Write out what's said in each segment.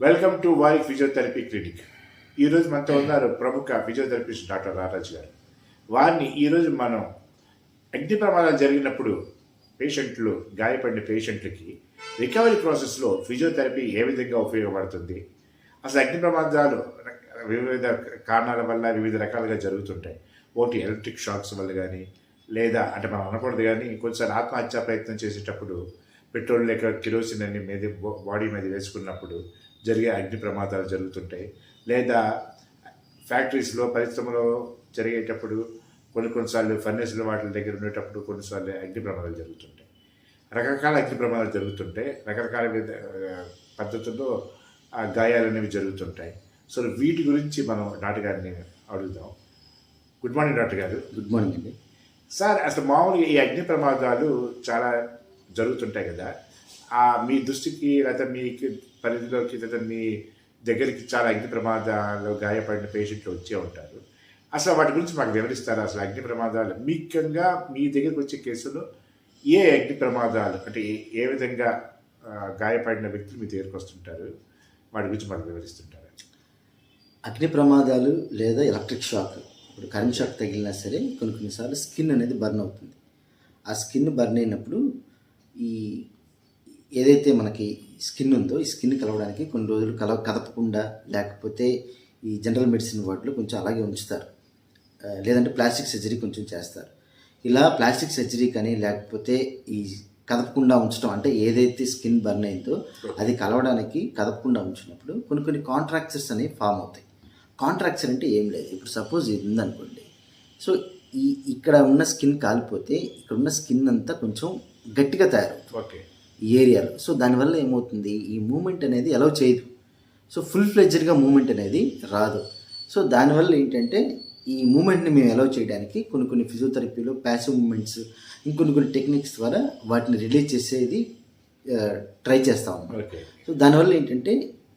Welcome to వారి physiotherapy clinic ఈరోజు మనతో ఉన్నారు ప్రముఖ ఫిజియోథెరపిస్ట్ డాక్టర్ రారాజ్ గారు. వారిని ఈరోజు మనం అగ్ని ప్రమాదాలు జరిగినప్పుడు పేషెంట్లు గాయపడిన పేషెంట్లకి రికవరీ ప్రాసెస్లో ఫిజియోథెరపీ ఏ విధంగా ఉపయోగపడుతుంది? అసలు అగ్ని ప్రమాదాలు వివిధ కారణాల వల్ల వివిధ రకాలుగా జరుగుతుంటాయి. ఒకటి ఎలక్ట్రిక్ షాక్స్ వల్ల కానీ లేదా అంటే మనం అనకూడదు కానీ కొంచెం ఆత్మహత్యా ప్రయత్నం చేసేటప్పుడు పెట్రోల్ లేక కిరోసిన్ అన్ని మీద బాడీ మీద వేసుకున్నప్పుడు జరిగే అగ్ని ప్రమాదాలు జరుగుతుంటాయి. లేదా ఫ్యాక్టరీస్లో పరిశ్రమలో జరిగేటప్పుడు కొన్ని కొన్నిసార్లు ఫర్నేస్లు వాటి దగ్గర ఉండేటప్పుడు కొన్నిసార్లు అగ్ని ప్రమాదాలు జరుగుతుంటాయి. రకరకాల అగ్ని ప్రమాదాలు జరుగుతుంటాయి. రకరకాల విధ పద్ధతుల్లో ఆ గాయాలు అనేవి జరుగుతుంటాయి. సో వీటి గురించి మనం డాక్టర్ గారిని అడుగుదాం. గుడ్ మార్నింగ్ డాక్టర్ గారు. గుడ్ మార్నింగ్ అండి. సార్ అసలు మామూలుగా ఈ అగ్ని ప్రమాదాలు చాలా జరుగుతుంటాయి కదా. ఆ మీ దృష్టికి లేదా మీ పరిధిలోకి లేదా మీ దగ్గరికి చాలా అగ్ని ప్రమాదాలు గాయపడిన పేషెంట్లు వచ్చే ఉంటారు. అసలు వాటి గురించి మాకు వివరిస్తారు? అసలు అగ్ని ప్రమాదాలు ముఖ్యంగా మీ దగ్గరికి వచ్చే కేసులు ఏ అగ్ని ప్రమాదాలు అంటే ఏ- విధంగా గాయపడిన వ్యక్తులు మీ దగ్గరికి వస్తుంటారు? వాటి గురించి మాకు వివరిస్తుంటారు? అగ్ని ప్రమాదాలు లేదా ఎలక్ట్రిక్ షాక్ ఇప్పుడు కరెంట్ షాక్ తగిలినా సరే కొన్ని కొన్నిసార్లు స్కిన్ అనేది బర్న్ అవుతుంది. ఆ స్కిన్ బర్న్ అయినప్పుడు ఈ ఏదైతే మనకి స్కిన్ ఉందో ఈ స్కిన్ కలవడానికి కొన్ని రోజులు కల కదపకుండా లేకపోతే ఈ జనరల్ మెడిసిన్ వాటిలో కొంచెం అలాగే ఉంచుతారు. లేదంటే ప్లాస్టిక్ సర్జరీ కొంచెం చేస్తారు. ఇలా ప్లాస్టిక్ సర్జరీ కానీ లేకపోతే ఈ కదపకుండా ఉంచడం అంటే ఏదైతే స్కిన్ బర్న్ అయిందో అది కలవడానికి కదపకుండా ఉంచినప్పుడు కొన్ని కొన్ని కాంట్రాక్చర్స్ అనేవి ఫామ్ అవుతాయి. కాంట్రాక్చర్ అంటే ఏం లేదు. ఇప్పుడు సపోజ్ ఇది ఉందనుకోండి సో ఈ ఇక్కడ ఉన్న స్కిన్ కాలిపోతే ఇక్కడ ఉన్న స్కిన్ అంతా కొంచెం గట్టిగా తయారవుతుంది. ఓకే. ఈ ఏరియాలో. సో దానివల్ల ఏమవుతుంది? ఈ మూమెంట్ అనేది అలౌ చేయదు. సో ఫుల్ ఫ్లెడ్జ్డ్గా మూమెంట్ అనేది రాదు. సో దానివల్ల ఏంటంటే ఈ మూమెంట్ని మేము అలౌ చేయడానికి కొన్ని కొన్ని ఫిజియోథెరపీలో ప్యాసివ్ మూమెంట్స్ ఇంకొన్ని కొన్ని టెక్నిక్స్ ద్వారా వాటిని రిలీజ్ చేసేది ట్రై చేస్తా ఉన్నాం. ఓకే సో దానివల్ల ఏంటంటే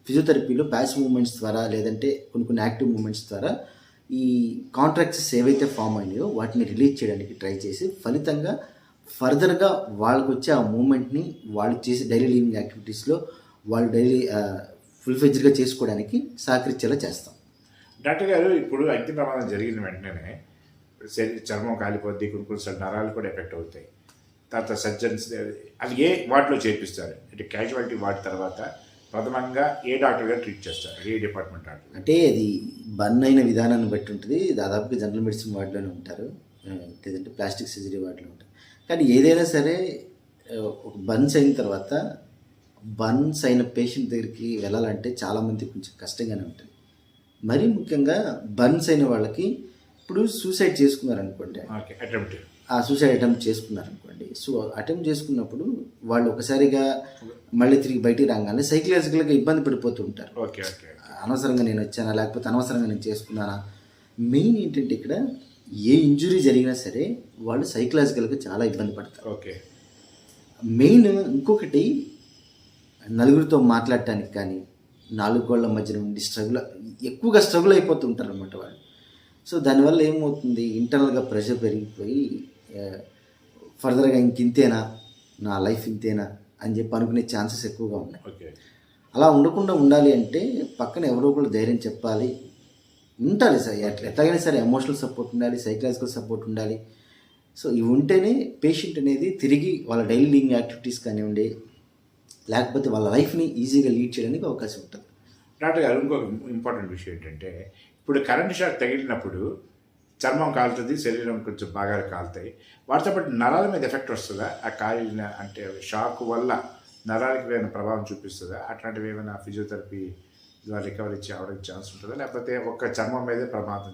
ఫిజియోథెరపీలో ప్యాసివ్ మూమెంట్స్ ద్వారా లేదంటే కొన్ని కొన్ని యాక్టివ్ మూమెంట్స్ ద్వారా ఈ కాంట్రాక్ట్స్ ఏవైతే ఫామ్ అయినాయో వాటిని రిలీజ్ చేయడానికి ట్రై చేసి ఫలితంగా ఫర్దర్గా వాళ్ళకి వచ్చే ఆ మూమెంట్ని వాళ్ళు చేసే డైలీ లివింగ్ యాక్టివిటీస్లో వాళ్ళు డైలీ ఫుల్ ఫెజ్డ్గా చేసుకోవడానికి సహకరించేలా చేస్తాం. డాక్టర్ గారు ఇప్పుడు అగ్ని ప్రమాదం జరిగిన వెంటనే చర్మం కాలిపోద్ది కొన్ని కొన్నిసార్లు నరాలు కూడా ఎఫెక్ట్ అవుతాయి. తర్వాత సర్జన్స్ అది ఏ వార్డులో చేర్పిస్తారు? అంటే క్యాజువాలిటీ వార్డ్ తర్వాత ప్రథమంగా ఏ డాక్టర్ గారు ట్రీట్ చేస్తారు? ఏ డిపార్ట్మెంట్ డాక్టర్ అంటే అది బర్న్ అయిన విధానాన్ని బట్టి ఉంటుంది. దాదాపుగా జనరల్ మెడిసిన్ వార్డులోనే ఉంటారు. లేదంటే ప్లాస్టిక్ సర్జరీ వార్డులో ఉంటారు. కానీ ఏదైనా సరే ఒక బర్న్స్ అయిన తర్వాత బర్న్స్ అయిన పేషెంట్ దగ్గరికి వెళ్ళాలంటే చాలామంది కొంచెం కష్టంగానే ఉంటుంది. మరీ ముఖ్యంగా బర్న్స్ అయిన వాళ్ళకి ఇప్పుడు సూసైడ్ చేసుకున్నారనుకోండి. ఆ సూసైడ్ అటెంప్ట్ చేసుకున్నారనుకోండి. సో అటెంప్ట్ చేసుకున్నప్పుడు వాళ్ళు ఒకసారిగా మళ్ళీ తిరిగి బయటికి రాగానే సైకలాజికల్గా ఇబ్బంది పడిపోతూ ఉంటారు. Okay okay. అనవసరంగా నేను వచ్చానా లేకపోతే అనవసరంగా నేను చేసుకున్నానా? మెయిన్ ఏంటంటే ఇక్కడ ఏ ఇంజురీ జరిగినా సరే వాళ్ళు సైకలాజికల్గా చాలా ఇబ్బంది పడతారు. ఓకే. మెయిన్ ఇంకొకటి నలుగురితో మాట్లాడటానికి కానీ నాలుగు గోళ్ళ మధ్యన ఉండి స్ట్రగుల్ ఎక్కువగా స్ట్రగుల్ అయిపోతుంటారు అనమాట వాళ్ళు. సో దానివల్ల ఏమవుతుంది? ఇంటర్నల్గా ప్రెషర్ పెరిగిపోయి ఫర్దర్గా ఇంకింతేనా? నా లైఫ్ ఇంతేనా? అని చెప్పి అనుకునే ఛాన్సెస్ ఎక్కువగా ఉన్నాయి. ఓకే. అలా ఉండకుండా ఉండాలి అంటే పక్కన ఎవరో ఒకరు ధైర్యం చెప్పాలి ఉండాలి సార్ ఎట్లా ఎట్లాగైనా సరే ఎమోషనల్ సపోర్ట్ ఉండాలి సైకలాజికల్ సపోర్ట్ ఉండాలి. సో ఇవి ఉంటేనే పేషెంట్ అనేది తిరిగి వాళ్ళ డైలీ లివింగ్ యాక్టివిటీస్ కానివ్వండి లేకపోతే వాళ్ళ లైఫ్ని ఈజీగా లీడ్ చేయడానికి అవకాశం ఉంటుంది. డాక్టర్ గారు ఇంకొక ఇంపార్టెంట్ విషయం ఏంటంటే ఇప్పుడు కరెంట్ షాక్ తగిలినప్పుడు చర్మం కాలుతుంది శరీరం కొంచెం బాగా కాలుతాయి. వాటితో పాటు నరాల మీద ఎఫెక్ట్ వస్తుందా? ఆ కాలిన అంటే షాక్ వల్ల నరాలకి ఏమైనా ప్రభావం చూపిస్తుందా? అట్లాంటివి ఏమైనా ఫిజియోథెరపీ రికవరీ అవడానికి ఛాన్స్ ఉంటుందా? లేకపోతే ఒక్క చర్మం మీదే ప్రమాదం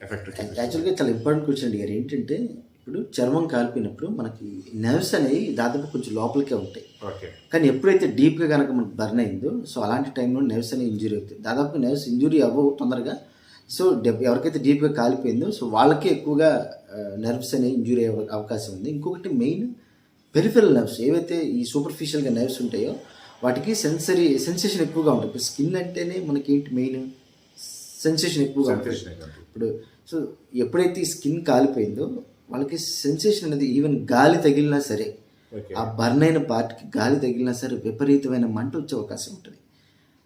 ఎఫెక్ట్? యాక్చువల్గా చాలా ఇంపార్టెంట్ క్వశ్చన్ అడిగారు. ఏంటంటే ఇప్పుడు చర్మం కాలిపోయినప్పుడు మనకి నర్వ్స్ అనేవి దాదాపు కొంచెం లోపలికే ఉంటాయి. ఓకే. కానీ ఎప్పుడైతే డీప్గా కనుక మనకు బర్న్ అయిందో సో అలాంటి టైంలో నెర్వ్స్ అనేవి ఇంజురీ అవుతాయి. దాదాపు నెర్వ్స్ ఇంజురీ అవ్వవు తొందరగా. సో ఎవరికైతే డీప్గా కాలిపోయిందో సో వాళ్ళకే ఎక్కువగా నెర్వ్స్ అనేవి ఇంజురీ అయ్యే అవకాశం ఉంది. ఇంకొకటి మెయిన్ పెరిఫెరల్ నెర్వ్స్ ఏవైతే ఈ సూపర్ఫిషియల్గా నెర్వ్స్ ఉంటాయో వాటికి సెన్సరీ సెన్సేషన్ ఎక్కువగా ఉంటుంది. ఇప్పుడు స్కిన్ అంటేనే మనకి ఏంటి మెయిన్ సెన్సేషన్ ఎక్కువగా ఉంటుంది. ఇప్పుడు సో ఎప్పుడైతే ఈ స్కిన్ కాలిపోయిందో వాళ్ళకి సెన్సేషన్ అనేది ఈవెన్ గాలి తగిలినా సరే ఆ బర్న్ అయిన పార్ట్కి గాలి తగిలినా సరే విపరీతమైన మంట వచ్చే అవకాశం ఉంటుంది.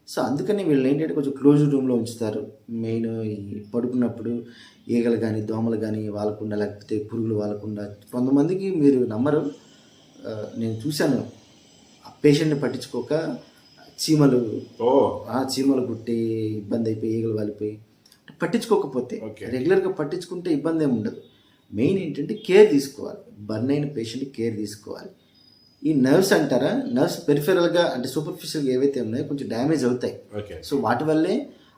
సో అందుకని వీళ్ళు ఏంటంటే కొంచెం క్లోజ్ రూమ్లో ఉంచుతారు. మెయిన్ ఈ పడుకున్నప్పుడు ఈగలు కానీ దోమలు కానీ వాలకుండా లేకపోతే పురుగులు వాలకుండా కొంతమందికి మీరు నమ్మరు. నేను చూశాను పేషెంట్ని పట్టించుకోక చీమలు ఓ. ఆ చీమలు కుట్టి ఇబ్బంది అయిపోయి ఈగలు వాలిపోయి. పట్టించుకోకపోతే. రెగ్యులర్గా పట్టించుకుంటే ఇబ్బంది ఏమి ఉండదు. మెయిన్ ఏంటంటే కేర్ తీసుకోవాలి. బర్న్ అయిన పేషెంట్ కేర్ తీసుకోవాలి. ఈ నర్వ్స్ అంటారా? నర్వ్స్ పెరిఫెరల్గా అంటే సూపర్ఫిషియల్గా ఏవైతే ఉన్నాయో కొంచెం డ్యామేజ్ అవుతాయి. ఓకే. సో వాటి వల్లే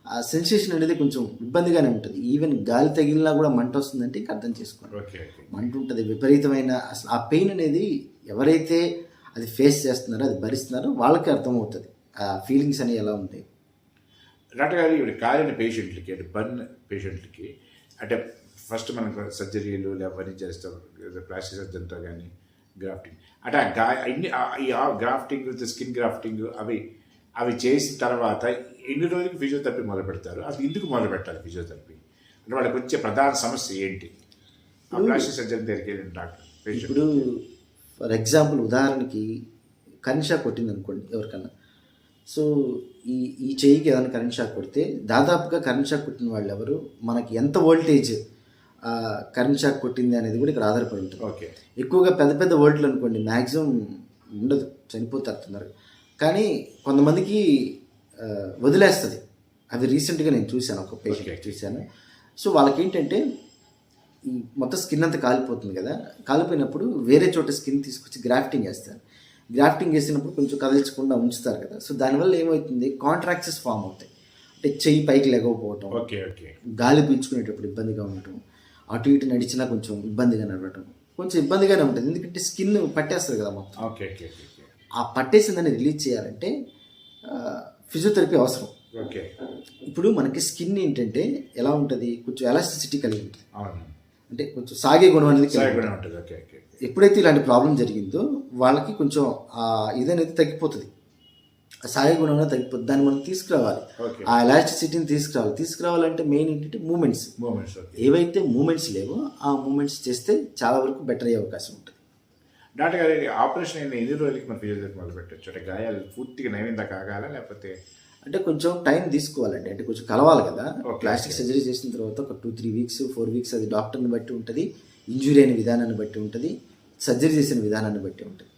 ఆ సెన్సేషన్ అనేది కొంచెం ఇబ్బందిగానే ఉంటుంది. ఈవెన్ గాలి తగిలినా కూడా మంట వస్తుందంటే ఇంకా అర్థం చేసుకోండి ఓకే. మంట ఉంటుంది. విపరీతమైన అసలు ఆ పెయిన్ అనేది ఎవరైతే అది ఫేస్ చేస్తున్నారో అది భరిస్తున్నారో వాళ్ళకి అర్థమవుతుంది. ఆ ఫీలింగ్స్ అనేవి ఎలా ఉంటాయి? డాక్టర్ గారు ఇప్పుడు కాలిన పేషెంట్లకి అంటే బర్న్ పేషెంట్లకి అంటే ఫస్ట్ మనకు సర్జరీలు అవన్నీ చేస్తాం ప్లాస్టిక్ సర్జన్తో కానీ గ్రాఫ్టింగ్ అంటే ఆ గా ఇన్ని గ్రాఫ్టింగ్ స్కిన్ గ్రాఫ్టింగ్ అవి అవి చేసిన తర్వాత ఎన్ని రోజులకి ఫిజియోథెరపీ మొదలు పెడతారు? అది ఎందుకు మొదలు పెట్టాలి ఫిజియోథెరపీ అంటే వాళ్ళకి వచ్చే ప్రధాన సమస్య ఏంటి? ఆ ప్లాస్టిక్ సర్జరీ దగ్గరికి వెళ్ళిన డాక్టర్ పేషెంట్ ఇప్పుడు ఫర్ ఎగ్జాంపుల్ ఉదాహరణకి కరెంట్ షాక్ కొట్టింది అనుకోండి ఎవరికన్నా. సో ఈ ఈ చెయ్యికి ఏదైనా కరెంట్ షాక్ కొడితే దాదాపుగా కరెంట్ షాక్ కొట్టిన వాళ్ళు ఎవరు మనకి ఎంత వోల్టేజ్ కరెంట్ షాక్ కొట్టింది అనేది కూడా ఇక్కడ ఆధారపడి ఉంటుంది. ఓకే. ఎక్కువగా పెద్ద పెద్ద వోల్ట్లు అనుకోండి మ్యాక్సిమం ఉండదు చనిపోతారు తొందరగా. కానీ కొంతమందికి వదిలేస్తుంది. అవి రీసెంట్గా నేను చూశాను ఒక పేషెంట్. చూశాను. సో వాళ్ళకి ఏంటంటే ఈ మొత్తం స్కిన్ అంతా కాలిపోతుంది కదా. కాలిపోయినప్పుడు వేరే చోట స్కిన్ తీసుకొచ్చి గ్రాఫ్టింగ్ వేస్తారు గ్రాఫ్టింగ్ వేసినప్పుడు కొంచెం కదల్చకుండా ఉంచుతారు కదా. సో దానివల్ల ఏమవుతుంది? కాంట్రాక్ట్స్ ఫామ్ అవుతాయి. అంటే చెయ్యి పైకి ఓకే గాలి పీల్చుకునేటప్పుడు ఇబ్బందిగా ఉండటం అటు ఇటు నడిచినా కొంచెం ఇబ్బందిగా నడవటం. కొంచెం ఇబ్బందిగానే ఉంటుంది. ఎందుకంటే స్కిన్ పట్టేస్తుంది కదా మొత్తం. ఓకే ఓకే ఓకే ఆ పట్టేసిందని రిలీజ్ చేయాలంటే ఫిజియోథెరపీ అవసరం. ఓకే. ఇప్పుడు మనకి స్కిన్ ఏంటంటే ఎలా ఉంటుంది? కొంచెం ఎలాస్టిసిటీ కలిగి ఉంటుంది. అంటే కొంచెం సాగే గుణం అనేది ఎప్పుడైతే ఇలాంటి ప్రాబ్లం జరిగిందో వాళ్ళకి కొంచెం ఆ ఇదనేది తగ్గిపోతుంది. ఆ సాగే గుణం అనేది తగ్గిపోతుంది. దాన్ని మనం తీసుకురావాలి. ఆ ఎలాస్టిసిటీని తీసుకురావాలి. తీసుకురావాలంటే మెయిన్ ఏంటంటే మూమెంట్స్ మూమెంట్స్ ఏవైతే మూమెంట్స్ లేవో ఆ మూమెంట్స్ చేస్తే చాలా వరకు బెటర్ అయ్యే అవకాశం ఉంటుంది. డాక్టర్ గారు ఆపరేషన్ అయిన ఎన్ని రోజులకి మన ఫిజియోథెరపీ మొదలు పెట్టచ్చు అంటే గాయాలు పూర్తిగా నయం దాకా ఆగాల లేకపోతే అంటే కొంచెం టైం తీసుకోవాలండి. అంటే కొంచెం కలవాలి కదా. ప్లాస్టిక్. సర్జరీ చేసిన తర్వాత ఒక two three weeks four weeks అది డాక్టర్ని బట్టి ఉంటుంది. ఇంజురీ అయిన విధానాన్ని బట్టి ఉంటుంది. సర్జరీ చేసిన విధానాన్ని బట్టి ఉంటుంది.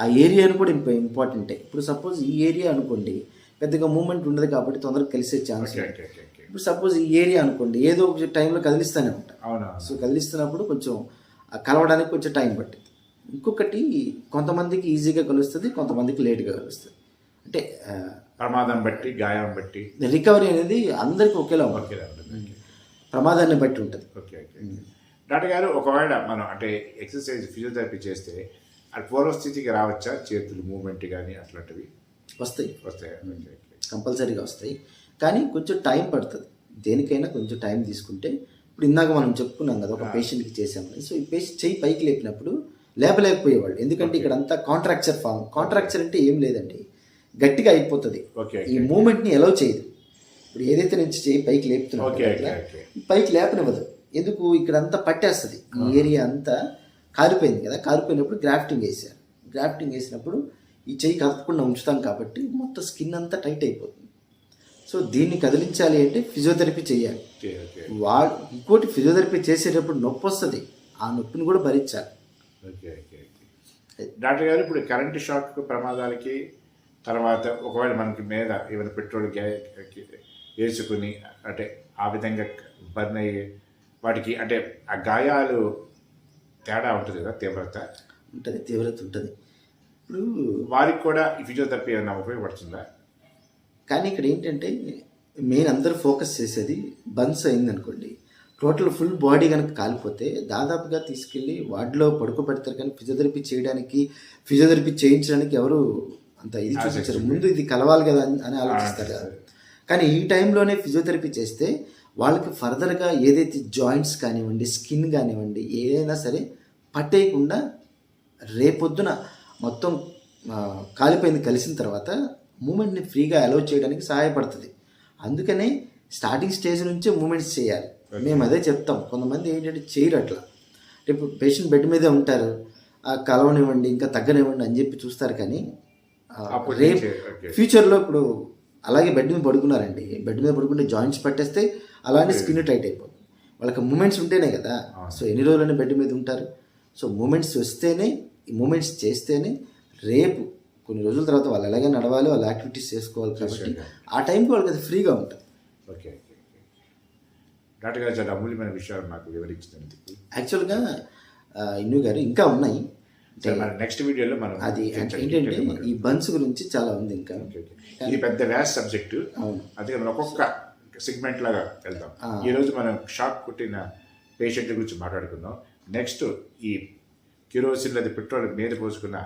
ఆ ఏరియాను కూడా ఇంప ఇంపార్టెంటే ఇప్పుడు సపోజ్ ఈ ఏరియా అనుకోండి పెద్దగా మూమెంట్ ఉండదు కాబట్టి తొందరగా కలిసే ఛాన్స్ ఇప్పుడు సపోజ్ ఈ ఏరియా అనుకోండి ఏదో ఒక టైంలో కదిలిస్తూనే ఉంటాం. అవునా? సో కదిలిస్తున్నప్పుడు కొంచెం కలవడానికి కొంచెం టైం పట్టింది. ఇంకొకటి కొంతమందికి ఈజీగా కలుస్తుంది కొంతమందికి లేట్గా కలుస్తుంది. అంటే ప్రమాదం బట్టి గాయం బట్టి. రికవరీ అనేది అందరికీ ఒకేలా ఓకే ఉంటుంది. ఓకే ప్రమాదాన్ని బట్టి ఉంటుంది. ఓకే ఓకే డాక్టర్ గారు ఒకవేళ మనం అంటే ఎక్సర్సైజ్ ఫిజియోథెరపీ చేస్తే అది పూర్వస్థితికి రావచ్చా? చేతులు మూమెంట్ కానీ అట్లాంటివి? వస్తాయి. వస్తాయి? ఓకే కంపల్సరీగా వస్తాయి. కానీ కొంచెం టైం పడుతుంది. దేనికైనా కొంచెం టైం తీసుకుంటే ఇప్పుడు ఇందాక మనం చెప్పుకున్నాం కదా ఒక పేషెంట్కి చేసామని సో ఈ పేషెంట్ చెయ్యి పైకి లేపినప్పుడు లేపలేకపోయేవాళ్ళు. ఎందుకంటే ఇక్కడ అంతా కాంట్రాక్చర్ ఫామ్ కాంట్రాక్చర్ అంటే ఏం లేదండి. గట్టిగా అయిపోతుంది. ఈ మూమెంట్ని ఎలవ్ చేయదు. ఇప్పుడు ఏదైతే నుంచి చెయ్యి పైకి లేపుతున్నాం ఓకే కదా, ఓకే ఇట్లా, ఓకే. పైకి లేపనివ్వదు. ఎందుకు? ఇక్కడ అంతా పట్టేస్తుంది. ఈ ఏరియా అంతా కాలిపోయింది కదా కాలిపోయినప్పుడు గ్రాఫ్టింగ్ వేసారు గ్రాఫ్టింగ్ వేసినప్పుడు ఈ చెయ్యి కదపకుండా ఉంచుతాం కాబట్టి మొత్తం స్కిన్ అంతా టైట్ అయిపోతుంది. సో దీన్ని కదిలించాలి అంటే ఫిజియోథెరపీ చేయాలి. వాడు ఇంకోటి ఫిజియోథెరపీ చేసేటప్పుడు నొప్పి వస్తుంది. ఆ నొప్పిని కూడా భరించాలి. డాక్టర్ గారు ఇప్పుడు కరెంటు షాక్ ప్రమాదాలకి తర్వాత ఒకవేళ మనకి మీద ఏమైనా పెట్రోల్ వేసుకుని అంటే ఆ విధంగా బర్న్ అయ్యి వాటికి అంటే ఆ గాయాలు తేడా ఉంటుంది కదా తీవ్రత? ఉంటుంది తీవ్రత ఉంటుంది. ఇప్పుడు వారికి కూడా ఈ ఫిజియోథెరపీ ఏమైనా ఉపయోగపడుతుందా? కానీ ఇక్కడ ఏంటంటే మెయిన్ అందరూ ఫోకస్ చేసేది బన్స్ అయిందనుకోండి. టోటల్ ఫుల్ బాడీ కనుక కాలిపోతే దాదాపుగా తీసుకెళ్ళి వార్డులో పడుకోబెడతారు కానీ ఫిజియోథెరపీ చేయడానికి ఫిజియోథెరపీ చేయించడానికి ఎవరు అంత ఇది చూపించారు. ముందు ఇది కలవాలి కదా అని- ఆలోచిస్తారు కదా. కానీ ఈ టైంలోనే ఫిజియోథెరపీ చేస్తే వాళ్ళకి ఫర్దర్గా ఏదైతే జాయింట్స్ కానివ్వండి స్కిన్ కానివ్వండి ఏదైనా సరే పట్టేయకుండా రేపొద్దున మొత్తం కాలిపోయింది కలిసిన తర్వాత మూమెంట్ని ఫ్రీగా అలౌ చేయడానికి సహాయపడుతుంది. అందుకనే స్టార్టింగ్ స్టేజ్ నుంచే మూమెంట్స్ చేయాలి. మేము అదే చెప్తాం. కొంతమంది ఏంటంటే చేయరు అట్లా. ఇప్పుడు పేషెంట్ బెడ్ మీదే ఉంటారు. ఆ కలవనివ్వండి ఇంకా తగ్గనివ్వండి అని చెప్పి చూస్తారు కానీ రేపు. ఫ్యూచర్లో ఇప్పుడు అలాగే బెడ్ మీద పడుకున్నారండి. బెడ్ మీద పడుకుంటే జాయింట్స్ పట్టేస్తే అలానే స్కిన్ టైట్ అయిపోతుంది. వాళ్ళకి మూమెంట్స్ ఉంటేనే కదా. సో ఎన్ని రోజులైనా బెడ్ మీద ఉంటారు. సో మూమెంట్స్ వస్తేనే ఈ మూమెంట్స్ చేస్తేనే రేపు కొన్ని రోజుల తర్వాత వాళ్ళు ఎలాగే నడవాలి వాళ్ళ యాక్టివిటీస్ చేసుకోవాలి కాబట్టి ఆ టైంకి వాళ్ళకి అది ఫ్రీగా ఉంటుంది. ఓకే డాక్టర్ గారు చాలా అమూల్యమైన విషయాలు నాకు వివరించినందుకు. యాక్చువల్గా ఇన్ను గారు ఇంకా ఉన్నాయి. నెక్స్ట్ వీడియోలో మనం అది ఏంటంటే ఈ బన్స్ గురించి చాలా ఉంది ఇంకా. ఇది పెద్ద వ్యాస్ సబ్జెక్టు అవును. అందుకే మనం ఒక్కొక్క సెగ్మెంట్ లాగా వెళ్దాం. ఈరోజు మనం షాక్ కొట్టిన పేషెంట్ గురించి మాట్లాడుకుందాం. నెక్స్ట్ ఈ కిరోసిన్ లేదా పెట్రోల్ మీద పోసుకున్న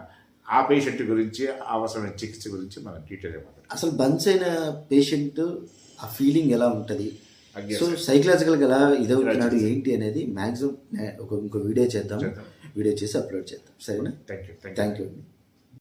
ఆ పేషెంట్ గురించి అవసరమైన చికిత్స గురించి మనం డీటెయిల్గా మాట్లాడదాం అసలు బన్స్ అయిన పేషెంట్ ఆ ఫీలింగ్ ఎలా ఉంటుంది? సో సైకలాజికల్గా ఎలా ఇదవుతున్నాడు ఏంటి అనేది మ్యాక్సిమం ఒక ఇంకో వీడియో చేద్దాం. వీడియో చేసి అప్లోడ్ చేద్దాం. సరేనా? Thank you thank you you